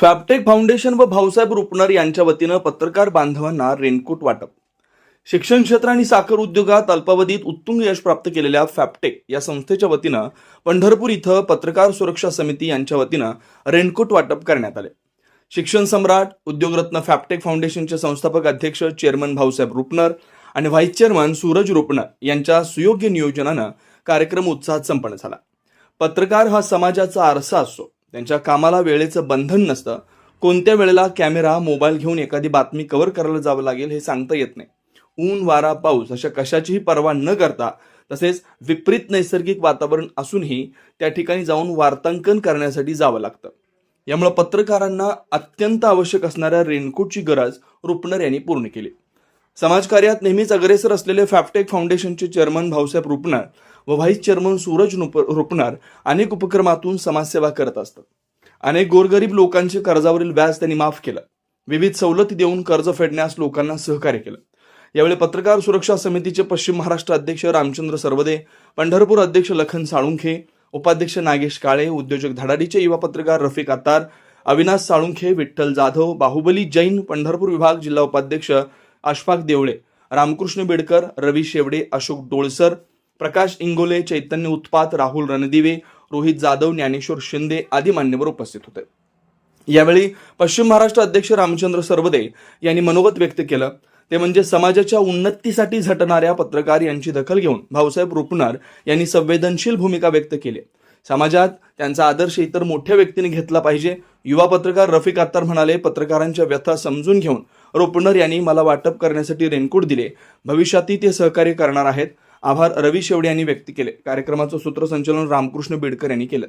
फॅबटेक foundation व भाऊसाहेब रुपनर यांच्या वतीनं पत्रकार बांधवांना रेनकोट वाटप. शिक्षण क्षेत्र आणि साखर उद्योगात अल्पावधीत उत्तुंग यश प्राप्त केलेल्या फॅबटेक या संस्थेच्या वतीनं पंढरपूर इथं पत्रकार सुरक्षा समिती यांच्या वतीनं रेनकोट वाटप करण्यात आले. शिक्षण सम्राट उद्योगरत्न फॅबटेक फाउंडेशनचे संस्थापक अध्यक्ष चेअरमन भाऊसाहेब रुपनर आणि व्हाईस चेअरमन सूरज रुपनर यांच्या सुयोग्य नियोजनानं कार्यक्रम उत्साहात संपन्न झाला. पत्रकार हा समाजाचा आरसा असतो. त्यांच्या कामाला वेळेचं बंधन नसतं. कोणत्या वेळेला कॅमेरा मोबाईल घेऊन एखादी बातमी कव्हर करायला जावं लागेल हे सांगता येत नाही. ऊन वारा पाऊस अशा कशाचीही पर्वा न करता तसेच विपरीत नैसर्गिक वातावरण असूनही त्या ठिकाणी जाऊन वार्तांकन करण्यासाठी जावं लागतं. यामुळे पत्रकारांना अत्यंत आवश्यक असणाऱ्या रेनकोटची गरज रुपनर यांनी पूर्ण केली. समाजकार्यात नेहमीच अग्रेसर असलेले फॅफटेक फाउंडेशनचे चेअरमन भाऊसाहेब रुपनर व व्हाईस चेअरमन सूरज रुपणार अनेक उपक्रमातून समाजसेवा करत असतात. अनेक गोरगरीब लोकांचे कर्जावरील व्याज त्यांनी माफ केलं. विविध सवलती देऊन कर्ज फेडण्यास लोकांना सहकार्य केलं. यावेळी पत्रकार सुरक्षा समितीचे पश्चिम महाराष्ट्र अध्यक्ष रामचंद्र सर्वदे पंढरपूर अध्यक्ष लखन साळुंखे उपाध्यक्ष नागेश काळे उद्योजक धडाडीचे युवा पत्रकार रफिक आतार अविनाश साळुंखे विठ्ठल जाधव बाहुबली जैन पंढरपूर विभाग जिल्हा उपाध्यक्ष अशफाक देवळे रामकृष्ण बेडकर रवी शेवडे अशोक डोळसर प्रकाश इंगोले चैतन्य उत्पात राहुल रणदिवे रोहित जाधव ज्ञानेश्वर शिंदे आदी मान्यवर उपस्थित होते. यावेळी पश्चिम महाराष्ट्र अध्यक्ष रामचंद्र सरवदे यांनी मनोगत व्यक्त केलं. ते म्हणजे समाजाच्या उन्नतीसाठी झटणाऱ्या पत्रकार यांची दखल घेऊन भाऊसाहेब रुपणार यांनी संवेदनशील भूमिका व्यक्त केली. समाजात त्यांचा आदर्श इतर मोठ्या व्यक्तीने घेतला पाहिजे. युवा पत्रकार रफिक अत्तार म्हणाले पत्रकारांच्या व्यथा समजून घेऊन रोपणर यांनी मला वाटप करण्यासाठी रेनकोट दिले. भविष्यातही ते सहकार्य करणार आहेत. आभार रवी शेवडे यांनी व्यक्त केले. कार्यक्रमाचं सूत्रसंचलन रामकृष्ण बिडकर यांनी केलं.